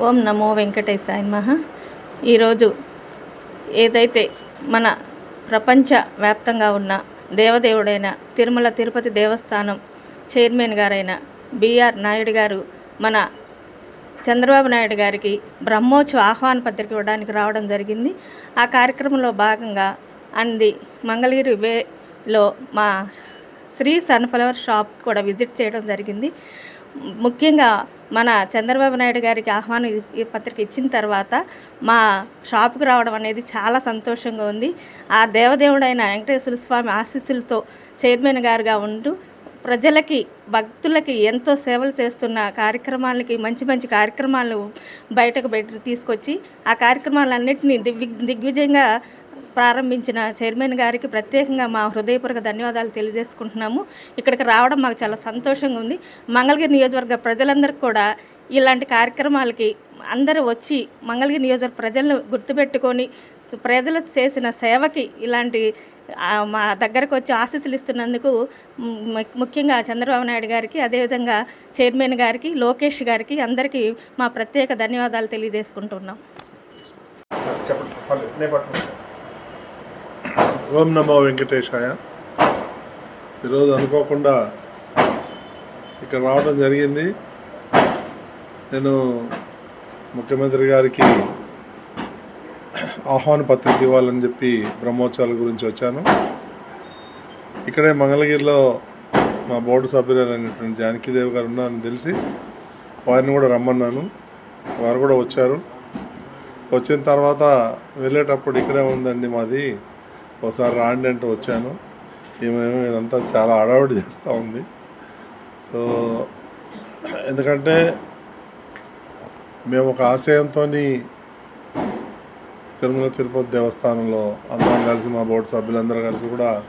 ఓం నమో వెంకటేశాయ మహా ఈరోజు ఏదైతే మన ప్రపంచ వ్యాప్తంగా ఉన్న దేవదేవుడైన తిరుమల తిరుపతి దేవస్థానం చైర్మన్ గారైన బిఆర్ నాయుడు గారు మన చంద్రబాబు నాయుడు గారికి బ్రహ్మోత్సవ ఆహ్వాన పత్రిక ఇవ్వడానికి రావడం జరిగింది. ఆ కార్యక్రమంలో భాగంగా అంది మంగళగిరి వేలో మా శ్రీ సన్ఫ్లవర్ షాప్ కూడా విజిట్ చేయడం జరిగింది. ముఖ్యంగా మన చంద్రబాబు నాయుడు గారికి ఆహ్వానం ఈ- పత్రిక ఇచ్చిన తర్వాత మా షాప్కి రావడం అనేది చాలా సంతోషంగా ఉంది. ఆ దేవదేవుడైన వెంకటేశ్వర స్వామి ఆశీస్సులతో చైర్మన్ గారుగా ఉంటూ ప్రజలకి భక్తులకి ఎంతో సేవలు చేస్తున్న కార్యక్రమాలకి మంచి మంచి కార్యక్రమాలు బయటకు పెట్టి తీసుకొచ్చి ఆ కార్యక్రమాలన్నింటినీ దిగ్విజయంగా ప్రారంభించిన చైర్మన్ గారికి ప్రత్యేకంగా మా హృదయపూర్వక ధన్యవాదాలు తెలియజేసుకుంటున్నాము. ఇక్కడికి రావడం మాకు చాలా సంతోషంగా ఉంది. మంగళగిరి నియోజకవర్గ ప్రజలందరికీ కూడా ఇలాంటి కార్యక్రమాలకి అందరూ వచ్చి మంగళగిరి నియోజకవర్గ ప్రజలను గుర్తుపెట్టుకొని ప్రజలు చేసిన సేవకి ఇలాంటి మా దగ్గరకు వచ్చి ఆశీస్సులు ఇస్తున్నందుకు ముఖ్యంగా చంద్రబాబు నాయుడు గారికి అదేవిధంగా చైర్మన్ గారికి లోకేష్ గారికి అందరికీ మా ప్రత్యేక ధన్యవాదాలు తెలియజేసుకుంటున్నాం. ఓం నమో వెంకటేశాయ. ఈరోజు అనుకోకుండా ఇక్కడ రావడం జరిగింది. నేను ముఖ్యమంత్రి గారికి ఆహ్వాన పత్రిక ఇవ్వాలని చెప్పి బ్రహ్మోత్సవాల గురించి వచ్చాను. ఇక్కడే మంగళగిరిలో మా బోర్డు సభ్యురాలైనటువంటి జానకీదేవి గారు ఉన్నారని తెలిసి వారిని కూడా రమ్మన్నాను. వారు కూడా వచ్చారు. వచ్చిన తర్వాత వెళ్ళేటప్పుడు ఇక్కడే ఉందండి మాది. ఒకసారి రాండి అంటే వచ్చాను. ఏమేమో ఇదంతా చాలా అడవాడు చేస్తూ ఉంది. సో ఎందుకంటే మేము ఒక ఆశయంతో తిరుమల తిరుపతి దేవస్థానంలో అందరం కలిసి మా బోర్డు సభ్యులందరూ కలిసి కూడా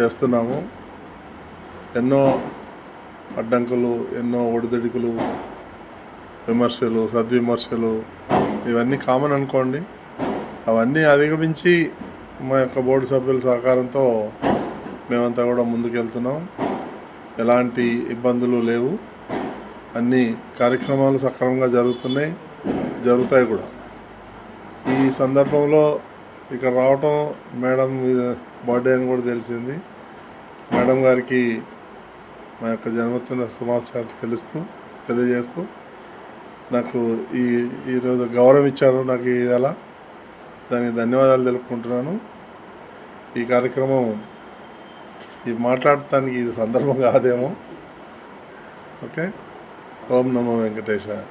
చేస్తున్నాము. ఎన్నో అడ్డంకులు ఎన్నో ఒడిదుడుకులు విమర్శలు సద్విమర్శలు ఇవన్నీ కామన్ అనుకోండి. అవన్నీ అధిగమించి మా యొక్క బోర్డు సభ్యుల సహకారంతో మేమంతా కూడా ముందుకెళ్తున్నాం. ఎలాంటి ఇబ్బందులు లేవు. అన్ని కార్యక్రమాలు సక్రమంగా జరుగుతున్నాయి. జరుగుతాయి కూడా. ఈ సందర్భంలో ఇక్కడ రావటం మేడం బర్త్డే అని కూడా తెలిసింది. మేడం గారికి మా యొక్క జన్మదిన శుభాకాంక్షలు తెలుస్తూ తెలియజేస్తూ నాకు ఈ ఈరోజు గౌరవం ఇచ్చారు. నాకు ఇవాళ దానికి ధన్యవాదాలు తెలుపుకుంటున్నాను. ఈ కార్యక్రమం ఈ మాట్లాడటానికి ఇది సందర్భం కాదేమో. ఓకే? ఓం నమో వెంకటేశ్వర